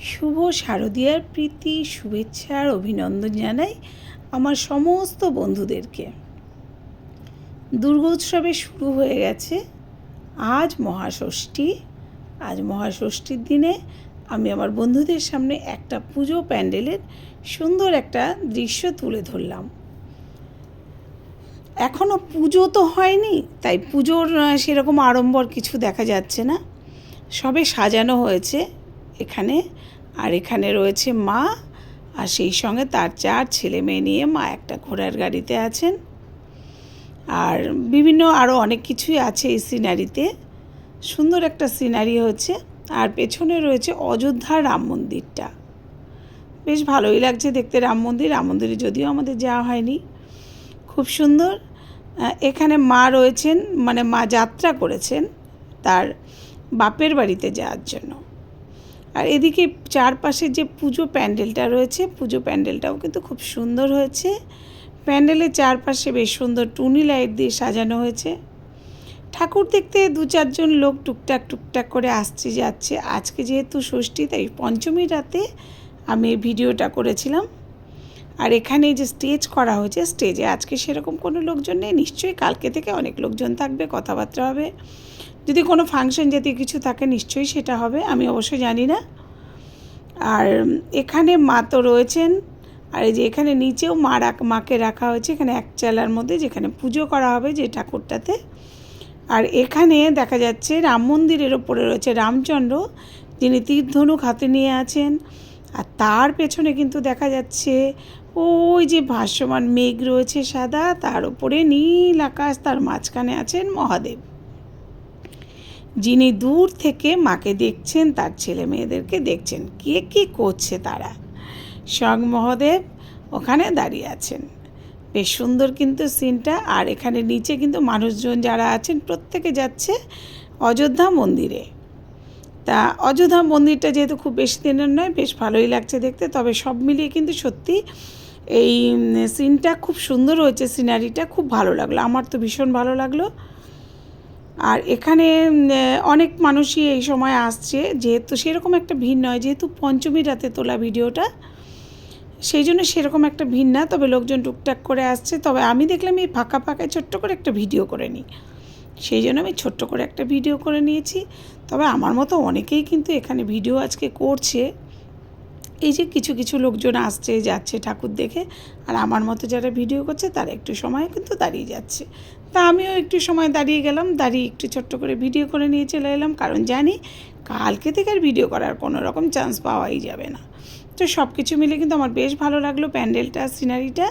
শুভ শারদীয়ার প্রীতি, শুভেচ্ছা আর অভিনন্দন জানাই আমার সমস্ত বন্ধুদেরকে। দুর্গোৎসবে শুরু হয়ে গেছে আজ মহাষষ্ঠী। আজ মহাষষ্ঠীর দিনে আমি আমার বন্ধুদের সামনে একটা পুজো প্যান্ডেলের সুন্দর একটা দৃশ্য তুলে ধরলাম। এখনও পুজো তো হয়নি, তাই পুজোর সেরকম আড়ম্বর কিছু দেখা যাচ্ছে না। সবে সাজানো হয়েছে। এখানে। আর এখানে রয়েছে মা, আর সেই সঙ্গে তার চার ছেলে মেয়ে নিয়ে মা একটা ঘোড়ার গাড়িতে আছেন। আর বিভিন্ন আরও অনেক কিছুই আছে এই সিনারিতে। সুন্দর একটা সিনারি হচ্ছে। আর পেছনে রয়েছে অযোধ্যা রাম মন্দিরটা। বেশ ভালোই লাগছে দেখতে রাম মন্দির। রাম মন্দিরে যদিও আমাদের যাওয়া হয়নি। খুব সুন্দর। এখানে মা রয়েছেন মানে মা যাত্রা করেছেন তার বাপের বাড়িতে যাওয়ার জন্য। আর এদিকে চারপাশে যে পুজো প্যান্ডেলটা রয়েছে, পুজো প্যান্ডেলটাও কিন্তু খুব সুন্দর হয়েছে। প্যান্ডেলের চারপাশে বেশ সুন্দর টুনি লাইট দিয়ে সাজানো হয়েছে। ঠাকুর দেখতে দু চারজন লোক টুকটাক টুকটাক করে আসছে যাচ্ছে। আজকে যেহেতু ষষ্ঠী, তাই পঞ্চমীর রাতে আমি ভিডিওটা করেছিলাম। আর এখানে যে স্টেজ করা হয়েছে, স্টেজে আজকে সেরকম কোনো লোকজন নেই। নিশ্চয়ই কালকে থেকে অনেক লোকজন থাকবে, কথাবার্তা হবে। যদি কোনো ফাংশন জাতীয় কিছু থাকে, নিশ্চয়ই সেটা হবে, আমি অবশ্যই জানি না। আর এখানে মা তো রয়েছেন, আর এই যে এখানে নিচেও মা রাখ মাকে রাখা হয়েছে, এখানে এক চালার মধ্যে যেখানে পুজো করা হবে যে ঠাকুরটাতে। আর এখানে দেখা যাচ্ছে রাম মন্দিরের ওপরে রয়েছে রামচন্দ্র, যিনি তীরধনুক হাতে নিয়ে আছেন। আর তার পেছনে কিন্তু দেখা যাচ্ছে ওই যে ভাসমান মেঘ রয়েছে সাদা, তার উপরে নীল আকাশ, তার মাঝখানে আছেন মহাদেব। যিনি দূর থেকে মাকে দেখছেন, তার ছেলে মেয়েদেরকে দেখছেন। কে কী করছে তারা? স্বয়ং মহাদেব ওখানে দাঁড়িয়ে আছেন। বেশ সুন্দর কিন্তু সিনটা। আর এখানে নিচে কিন্তু মানুষজন যারা আছেন, প্রত্যেকে যাচ্ছে অযোধ্যা মন্দিরে। তা অযোধ্যা মন্দিরটা যেহেতু খুব বেশি দিনের নয়, বেশ ভালোই লাগছে দেখতে। তবে সব মিলিয়ে কিন্তু সত্যি এই সিনটা খুব সুন্দর হয়েছে, সিনারিটা। খুব ভালো লাগল। আমার তো ভীষণ ভালো লাগল। আর এখানে অনেক মানুষই এই সময় আসছে। যেহেতু সেরকম একটা ভিড় নয়, যেহেতু পঞ্চমী রাতে তোলা ভিডিওটা, সেই জন্য সেরকম একটা ভিড় না। তবে লোকজন টুকটাক করে আসছে। তবে আমি দেখলাম এই ফাঁকা ফাঁকায় ছোট্ট করে একটা ভিডিও করে নিই। সেই জন্য আমি ছোট্ট করে একটা ভিডিও করে নিয়েছি। তবে আমার মতো অনেকেই কিন্তু এখানে ভিডিও আজকে করছে। এই যে কিছু কিছু লোকজন আসছে, যাচ্ছে ঠাকুর দেখে, আর আমার মতো যারা ভিডিও করছে তারা একটু সময় কিন্তু দাঁড়িয়ে যাচ্ছে। তা আমিও একটু সময় দাঁড়িয়ে গেলাম, দাঁড়িয়ে একটু ছোট্ট করে ভিডিও করে নিয়ে চলে এলাম, কারণ জানি কালকে থেকে আর ভিডিও করার কোনো রকম চান্স পাওয়াই যাবে না। তো সব কিছু মিলে কিন্তু আমার বেশ ভালো লাগল, প্যান্ডেলটা, সিনারিটা